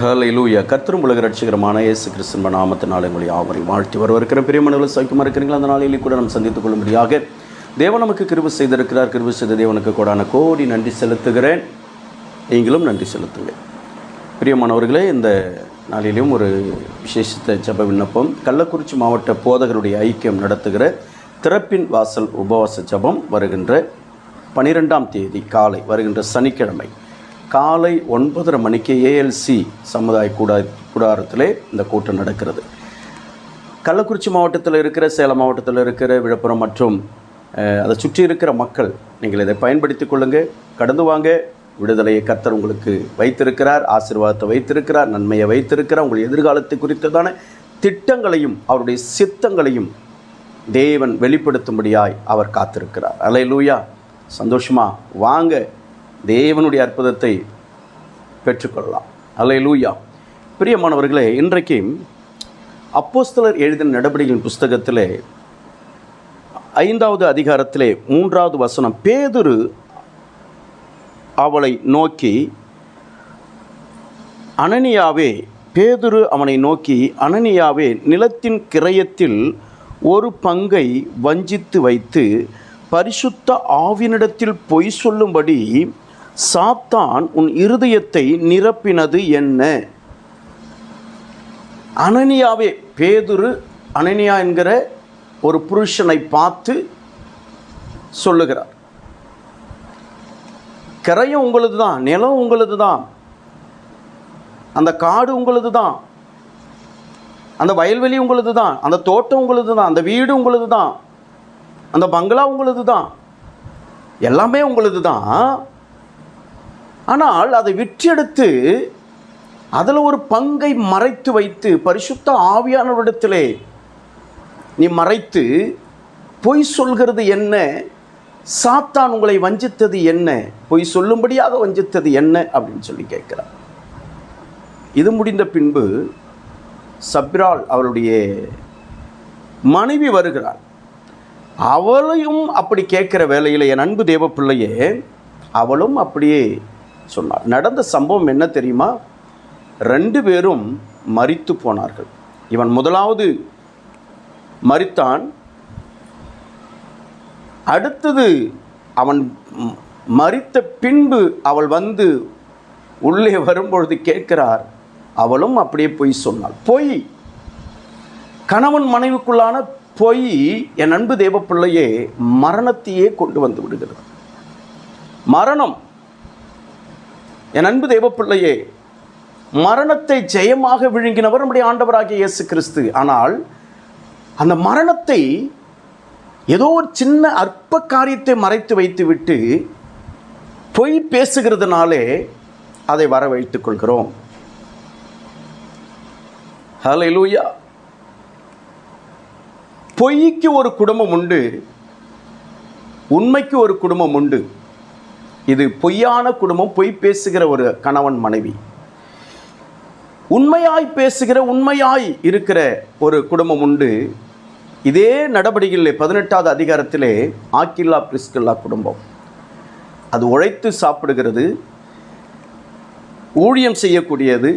ஹலை லூயா கத்திரும் உலக ரட்சிகரமான இயேசு கிறிஸ்துவின் நாமத்தினாலே உங்களை ஆவரை வாழ்த்தி வரவிருக்கிற பிரியமனர்கள் சௌக்கியமாக இருக்கிறீங்களா? அந்த நாளையிலே கூட நாம் சந்தித்துக் கொள்ளும்படியாக தேவன் நமக்கு கிருபை செய்திருக்கிறார். கிருபை செய்த தேவனுக்கு கூடான கோடி நன்றி செலுத்துகிறேன். நீங்களும் நன்றி செலுத்துங்கள். பிரியமானவர்களே இந்த நாளிலும் ஒரு விசேஷத்த ஜெப விண்ணப்பம் கள்ளக்குறிச்சி மாவட்ட போதகருடைய ஐக்கியம் நடத்துகிற திறப்பின் வாசல் உபவாச ஜெபம் வருகின்ற பனிரெண்டாம் தேதி காலை வருகின்ற சனிக்கிழமை. காலை ஒன்பதரை மணிக்கு ஏஎல்சி சமுதாய கூடா கூடாரத்திலே இந்த கூட்டம் நடக்கிறது. கள்ளக்குறிச்சி மாவட்டத்தில் இருக்கிற சேலம் மாவட்டத்தில் இருக்கிற விழுப்புரம் மற்றும் அதை சுற்றி இருக்கிற மக்கள் நீங்கள் இதை பயன்படுத்தி கொள்ளுங்கள் கடந்து வாங்க. விடுதலையை கர்த்தர் உங்களுக்கு வைத்திருக்கிறார் ஆசீர்வாதத்தை வைத்திருக்கிறார் நன்மையை வைத்திருக்கிறார். உங்கள் எதிர்காலத்தை குறித்ததான திட்டங்களையும் அவருடைய சித்தங்களையும் தேவன் வெளிப்படுத்தும்படியாய் அவர் காத்திருக்கிறார். அலை லூயா சந்தோஷமா வாங்க. தேவனுடைய அற்புதத்தை பெற்றுக்கொள்ளலாம். அல்ல லூயா பிரியமானவர்களே இன்றைக்கு அப்போஸ்தலர் எழுதின நடவடிக்கையின் புஸ்தகத்திலே ஐந்தாவது அதிகாரத்திலே மூன்றாவது வசனம் பேதுரு அவளை நோக்கி அனனியாவே பேதுரு அவனை நோக்கி அனனியாவே நிலத்தின் கிரயத்தில் ஒரு பங்கை வஞ்சித்து வைத்து பரிசுத்த ஆவினிடத்தில் பொய் சொல்லும்படி சாத்தான் உன் இருதயத்தை நிரப்பினது என்ன? அனனியாவே பேதுரு அனனியா என்கிற ஒரு புருஷனை பார்த்து சொல்லுகிறார். கரையும் உங்களது தான் நிலம் உங்களது தான் அந்த காடு உங்களது தான் அந்த வயல்வெளி உங்களது தான் அந்த தோட்டம் உங்களது தான் அந்த வீடு உங்களது தான் அந்த பங்களா உங்களது தான் எல்லாமே உங்களது தான் ஆனால் அதை விற்றெடுத்து அதில் ஒரு பங்கை மறைத்து வைத்து பரிசுத்த ஆவியானவரிடத்திலே நீ மறைத்து பொய் சொல்கிறது என்ன? சாத்தான் உங்களை வஞ்சித்தது என்ன? பொய் சொல்லும்படியாக வஞ்சித்தது என்ன? அப்படின்னு சொல்லி கேட்குறார். இது முடிந்த பின்பு சப்ரால் அவளுடைய மனைவி வருகிறாள். அவளையும் அப்படி கேட்குற வேலையில் என் அன்பு தேவ பிள்ளையே அவளும் அப்படியே சொன்னாள் நடந்த சம்பவம் என்ன தெரியுமா? ரெண்டு பேரும் மறித்து போனார்கள். இவன் முதலாவது மறித்தான் அடுத்தது அவன் மறித்த பின்பு அவள் வந்து உள்ளே வரும்பொழுது கேட்கிறார். அவளும் அப்படியே பொய் சொன்னாள். பொய். கணவன் மனைவிக்குள்ளான பொய் என் அன்பு தேவ பிள்ளையே மரணத்தையே கொண்டு வந்து விடுகிறது. மரணம்? என் அன்பு தேவப்பிள்ளையே மரணத்தை ஜெயமாக விழுங்கினவர் நம்முடைய ஆண்டவராகிய இயேசு கிறிஸ்து. ஆனால் அந்த மரணத்தை ஏதோ ஒரு சின்ன அற்ப காரியத்தை மறைத்து வைத்துவிட்டு பொய் பேசுகிறதுனாலே அதை வர வைத்துக் கொள்கிறோம். லூயா பொய்க்கு ஒரு குடும்பம் உண்டு உண்மைக்கு ஒரு குடும்பம் உண்டு. இது பொய்யான குடும்பம் பொய் பேசுகிற ஒரு கணவன் மனைவி. உண்மையாய் பேசுகிற உண்மையாய் இருக்கிற ஒரு குடும்பம் உண்டு. இதே நடவடிக்கையில் பதினெட்டாவது அதிகாரத்திலே ஆக்கில்லா பிரிஸ்கில்லா குடும்பம். அது உழைத்து சாப்பிடுகிறது ஊழியம் செய்யக்கூடியது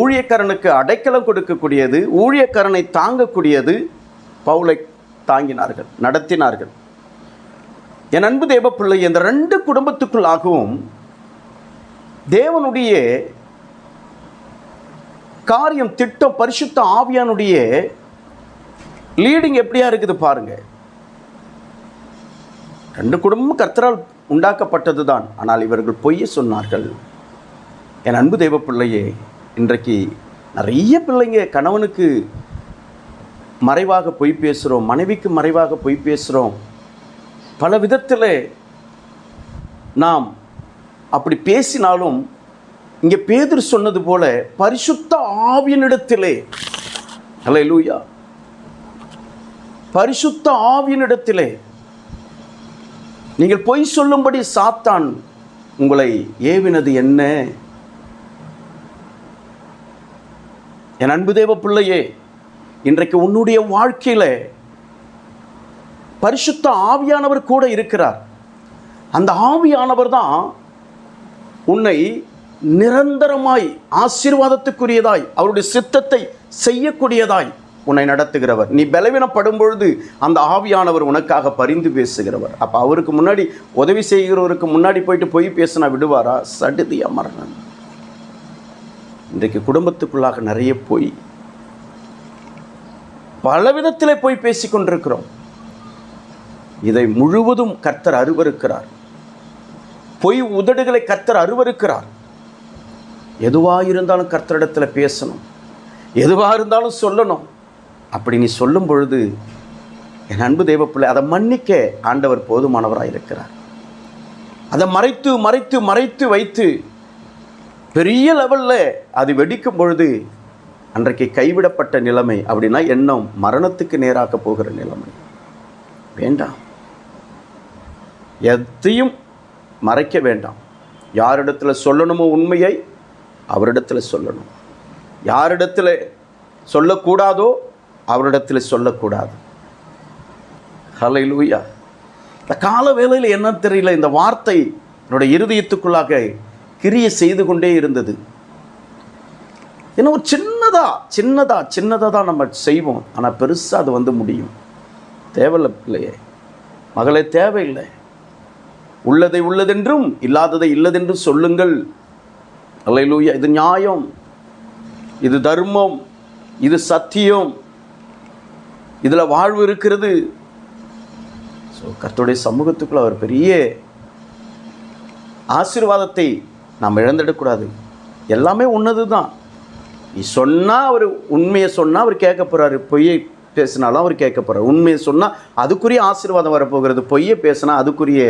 ஊழியக்காரனுக்கு அடைக்கலம் கொடுக்கக்கூடியது ஊழியக்காரனை தாங்கக்கூடியது பவுலை தாங்கினார்கள் நடத்தினார்கள். என் அன்பு தேவ பிள்ளை இந்த ரெண்டு குடும்பத்துக்குள்ளாகவும் தேவனுடைய காரியம் திட்டம் பரிசுத்த ஆவியானுடைய லீடிங் எப்படியா இருக்குது பாருங்க. ரெண்டு குடும்பமும் கர்த்தரால் உண்டாக்கப்பட்டது தான் ஆனால் இவர்கள் பொய்ய சொன்னார்கள். என் அன்பு தெய்வ பிள்ளையே இன்றைக்கு நிறைய பிள்ளைங்க கணவனுக்கு மறைவாக பொய் பேசுகிறோம் மனைவிக்கு மறைவாக பொய் பேசுகிறோம் பல விதத்தில் நாம் அப்படி பேசினாலும் இங்கே பேதர் சொன்னது போல பரிசுத்த ஆவியனிடத்திலே. அல்லேலூயா பரிசுத்த ஆவியனிடத்திலே. நீங்கள் பொய் சொல்லும்படி சாத்தான் உங்களை ஏவினது என்ன? என் அன்பு தேவ பிள்ளையே இன்றைக்கு உன்னுடைய வாழ்க்கையில் பரிசுத்த ஆவியானவர் கூட இருக்கிறார். அந்த ஆவியானவர் தான் உன்னை நிரந்தரமாய் ஆசீர்வாதத்துக்குரியதாய் அவருடைய சித்தத்தை செய்யக்கூடியதாய் உன்னை நடத்துகிறவர். நீ பலவீனப்படும் பொழுது அந்த ஆவியானவர் உனக்காக பரிந்து பேசுகிறவர். அப்போ அவருக்கு முன்னாடி உதவி செய்கிறவருக்கு முன்னாடி போயிட்டு போய் பேசினா விடுவாரா? சடுதி மரணம். இன்றைக்கு குடும்பத்துக்குள்ளாக நிறைய போய் பல விதத்தில் போய் பேசி கொண்டிருக்கிறோம் இதை முழுவதும் கர்த்தர் அருவருக்கிறார். பொய் உதடுகளை கர்த்தர் அருவருக்கிறார். எதுவாக இருந்தாலும் கர்த்தரிடத்தில் பேசணும். எதுவாக இருந்தாலும் சொல்லணும். அப்படி நீ சொல்லும் பொழுது என் அன்பு தெய்வப்பிள்ளை அதை மன்னிக்க ஆண்டவர் போதுமானவராக இருக்கிறார் அதை மறைத்து மறைத்து மறைத்து வைத்து பெரிய லெவலில் அது வெடிக்கும் பொழுது அன்றைக்கு கைவிடப்பட்ட நிலைமை அப்படின்னா எண்ணம் மரணத்துக்கு நேராக போகிற நிலைமை. வேண்டாம். எதையும் மறைக்க வேண்டாம். யாரிடத்தில் சொல்லணுமோ உண்மையை அவரிடத்தில் சொல்லணும். யாரிடத்தில் சொல்லக்கூடாதோ அவரிடத்தில் சொல்லக்கூடாது. ஹலை லூயா இந்த கால வேளையில் என்ன தெரியல இந்த வார்த்தை என்னுடைய இருதயத்துக்குள்ளாக கிரிய செய்து கொண்டே இருந்தது. ஏன்னா ஒரு சின்னதா சின்னதா சின்னதாக தான் நம்ம செய்வோம். ஆனால் பெருசாக அது வந்து முடியும். தேவையில்லை பிள்ளையே. மகளே தேவையில்லை. உள்ளதை உள்ளதென்றும் இல்லாததை இல்லதென்றும் சொல்லுங்கள். அல்லையிலூயா இது நியாயம். இது தர்மம். இது சத்தியம். இதில் வாழ்வு இருக்கிறது. ஸோ கர்த்தருடைய சமூகத்துக்குள்ள அவர் பெரிய ஆசீர்வாதத்தை நாம் இழந்துடக்கூடாது. எல்லாமே உன்னது தான் நீ சொன்னால் அவர் உண்மையை சொன்னால் அவர் கேட்க போகிறாரு பொய்யை பேசினாலும் அவர் கேட்க போகிறார் உண்மையை சொன்னால் அதுக்குரிய ஆசீர்வாதம் வரப்போகிறது. பொய்யை பேசினா அதுக்குரிய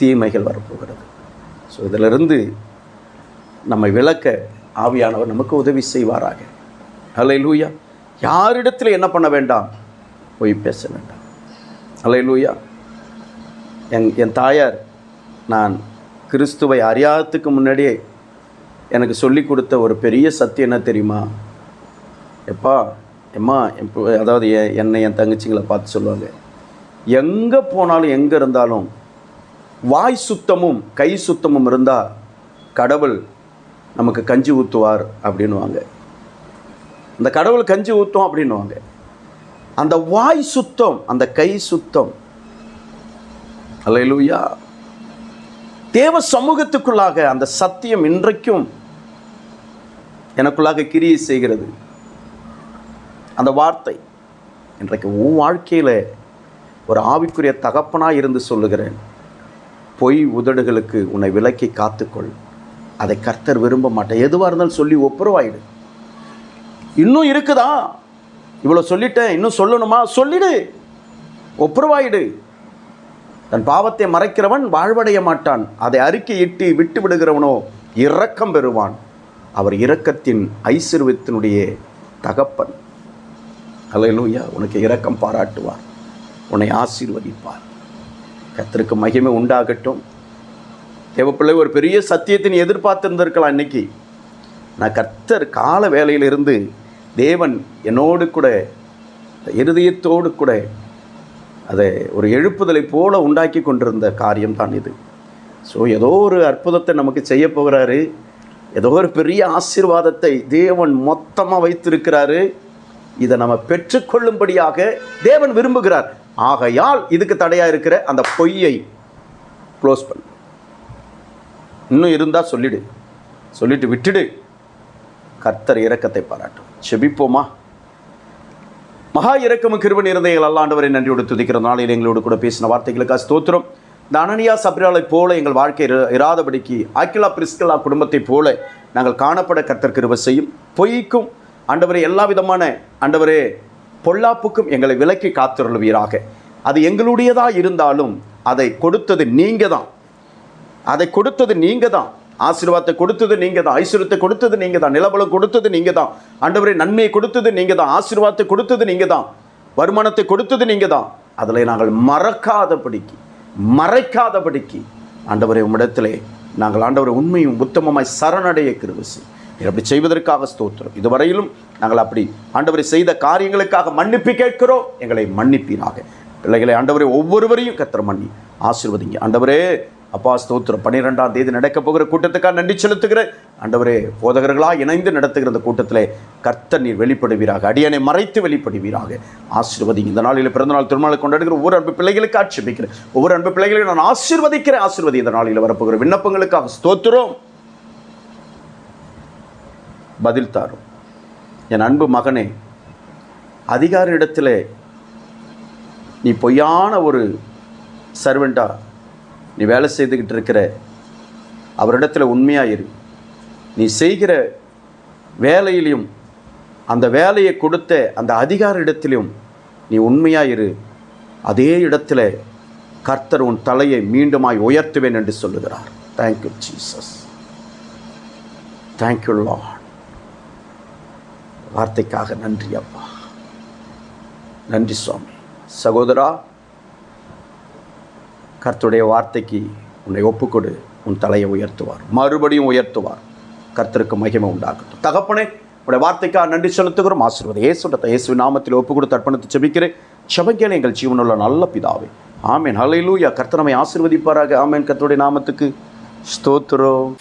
தீமைகள் வரப்போகிறது. ஸோ இதிலிருந்து நம்மை விளக்க ஆவியானவர் நமக்கு உதவி செய்வாராக. அலை லூயா யாரிடத்தில் என்ன பண்ண வேண்டாம்? போய் பேச வேண்டாம். அலை லூயா என் என் தாயார் நான் கிறிஸ்துவை அறியாததுக்கு முன்னாடியே எனக்கு சொல்லி கொடுத்த ஒரு பெரிய சத்தியம் என்ன தெரியுமா? எப்பா எம்மா என் அதாவது என் என்னை என் தங்கச்சிங்களை பார்த்து சொல்லுவாங்க. எங்கே போனாலும் எங்கே இருந்தாலும் வாய் சுத்தமும் கை சுத்தமும் இருந்தால் கடவுள் நமக்கு கஞ்சி ஊற்றுவார் அப்படின்னுவாங்க. அந்த கடவுள் கஞ்சி ஊற்றும் அப்படின்னுவாங்க. அந்த வாய் சுத்தம் அந்த கை சுத்தம். அல்லேலூயா. தேவ சமூகத்துக்குள்ளாக அந்த சத்தியம் இன்றைக்கும் எனக்குள்ளாக கிரியை செய்கிறது. அந்த வார்த்தை இன்றைக்கு உன் வாழ்க்கையில் ஒரு ஆவிக்குரிய தகப்பனாக இருந்து சொல்லுகிறேன். பொய் உதடுகளுக்கு உன்னை விலக்கி காத்துக்கொள். அதை கர்த்தர் விரும்ப மாட்டேன் எதுவாக இருந்தாலும் சொல்லி ஒப்புரவாயிடு. இன்னும் இருக்குதா? இவ்வளோ சொல்லிட்டேன். இன்னும் சொல்லணுமா? சொல்லிடு. ஒப்புரவாயிடு. தன் பாவத்தை மறைக்கிறவன் வாழ்வடைய மாட்டான். அதை அறிக்கையிட்டு விட்டு விடுகிறவனோ இரக்கம் பெறுவான். அவர் இரக்கத்தின் ஐஸ்வர்யத்தினுடைய தகப்பன். அல்லேலூயா உனக்கு இரக்கம் பாராட்டுவார். உன்னை ஆசீர்வதிப்பார். கத்திற்கு மகிமை உண்டாகட்டும். தேவப்பிள்ளை ஒரு பெரிய சத்தியத்தை நீ எதிர்பார்த்திருந்திருக்கலாம் இன்னைக்கு. நான் கர்த்தர் கால வேலையிலிருந்து தேவன் என்னோடு கூட இருதயத்தோடு கூட அதை ஒரு எழுப்புதலை போல உண்டாக்கி கொண்டிருந்த காரியம்தான் இது. ஸோ ஏதோ ஒரு அற்புதத்தை நமக்கு செய்ய போகிறாரு. ஏதோ ஒரு பெரிய ஆசீர்வாதத்தை தேவன் மொத்தமாக வைத்திருக்கிறாரு. இதை நம்ம பெற்றுக்கொள்ளும்படியாக தேவன் விரும்புகிறார். ஆகையால் இதுக்கு தடையாக இருக்கிற அந்த பொய்யை க்ளோஸ் பண்ணு. இன்னும் இருந்தால் சொல்லிடு. சொல்லிட்டு விட்டுடு. கர்த்தர் இரக்கத்தை பாராட்டும் செபிப்போமா? மகா இரக்கமும் கிருபன் எங்கள் அல்லாண்டவரை நன்றியோடு துதிக்கிற நாளில் எங்களோடு கூட பேசின வார்த்தைகளுக்காக ஸ்தோத்திரம். இந்த அனனியா சப்ரியாலை போல எங்கள் வாழ்க்கை இராதபடிக்கு ஆக்கிலா பிரிஸ்கலா குடும்பத்தைப் போல நாங்கள் காணப்பட கர்த்தர் கிருப செய்யும். பொய்க்கும் ஆண்டவரே எல்லா விதமான ஆண்டவரே பொல்லாப்புக்கும் எங்களை விலக்கி காத்துருள்வீராக அது எங்களுடையதாக இருந்தாலும் அதை கொடுத்தது நீங்கள் தான் அதை கொடுத்தது நீங்கள் தான் ஆசீர்வாதத்தை கொடுத்தது நீங்கள் தான் ஐஸ்வர்யத்தை கொடுத்தது நீங்கள் தான் நிலபலம் கொடுத்தது நீங்கள் தான் அண்டவரை நன்மையை கொடுத்தது நீங்கள் தான் ஆசீர்வாதத்தை கொடுத்தது நீங்கள் தான் வருமானத்தை கொடுத்தது நீங்கள் தான் அதில் நாங்கள் மறக்காதபடிக்கு மறைக்காதபடிக்கு ஆண்டவரை உம்மிடத்திலே நாங்கள் ஆண்டவரை உண்மையும் உத்தமமாய் சரணடைய கிருவசி அப்படி செய்வதற்காக ஸ்தோத்திரம். இதுவரையிலும் நாங்கள் அப்படி ஆண்டவரை செய்த காரியங்களுக்காக மன்னிப்பு கேட்கிறோம். எங்களை மன்னிப்பீராக. பிள்ளைகளை ஆண்டவரே ஒவ்வொருவரையும் கத்திர மன்னி ஆசீர்வதிங்க. ஆண்டவரே அப்பா ஸ்தோத்திரம். பன்னிரெண்டாம் தேதி நடக்கப் போகிற கூட்டத்துக்காக நன்றி செலுத்துகிறேன் ஆண்டவரே போதகர்களாக இணைந்து நடத்துகிற இந்த கூட்டத்திலே கர்த்தர் நீர் வெளிப்படுவீராக. அடியனை மறைத்து வெளிப்படுவீராக. ஆசிர்வதிங்க. இந்த நாளில் பிறந்தநாள் திருமணம் கொண்டாடுகிற ஒவ்வொரு அன்பு பிள்ளைகளுக்கு ஆட்சேபிக்கிறேன். ஒவ்வொரு அன்பு பிள்ளைகளையும் நான் ஆசீர்வதிக்கிறேன். ஆசீர்வதி இந்த நாளில் வரப்போகிற விண்ணப்பங்களுக்காக ஸ்தோத்திரம். பதில் தாரும். என் அன்பு மகனே அதிகார இடத்துல நீ பொய்யான ஒரு சர்வெண்டா நீ வேலை செய்துக்கிட்டு இருக்கிற அவரிடத்தில் உண்மையாக இரு நீ செய்கிற வேலையிலையும் அந்த வேலையை கொடுத்த அந்த அதிகார இடத்திலும் நீ உண்மையாக இரு அதே இடத்துல கர்த்தர் உன் தலையை மீண்டுமாய் உயர்த்துவேன் என்று சொல்லுகிறார். தேங்க்யூ ஜீசஸ் தேங்க்யூ லார்ட் வார்த்தைக்காக நன்றி அப்பா. நன்றி சுவாமி. சகோதரா கர்த்தருடைய வார்த்தைக்கு உன்னை ஒப்புக்கொடு உன் தலையை உயர்த்துவார். மறுபடியும் உயர்த்துவார். கர்த்தருக்கு மகிமை உண்டாக்கட்டும் தகப்பனே உடைய வார்த்தைக்காக நன்றி செலுத்துகிறோம். ஆசீர்வாதம். இயேசுட்ட இயேசு நாமத்தில் ஒப்பு கொடுத்து அர்ப்பணித்து செபிக்கிறேன். செபக்கேல எங்கள் ஜீவனுள்ள நல்ல பிதாவே. ஆமேன். ஹலையிலூயா கர்த்தனமை ஆசீர்வதிப்பாராக. ஆமேன். கர்த்தருடைய நாமத்துக்கு ஸ்தோத்திரம்.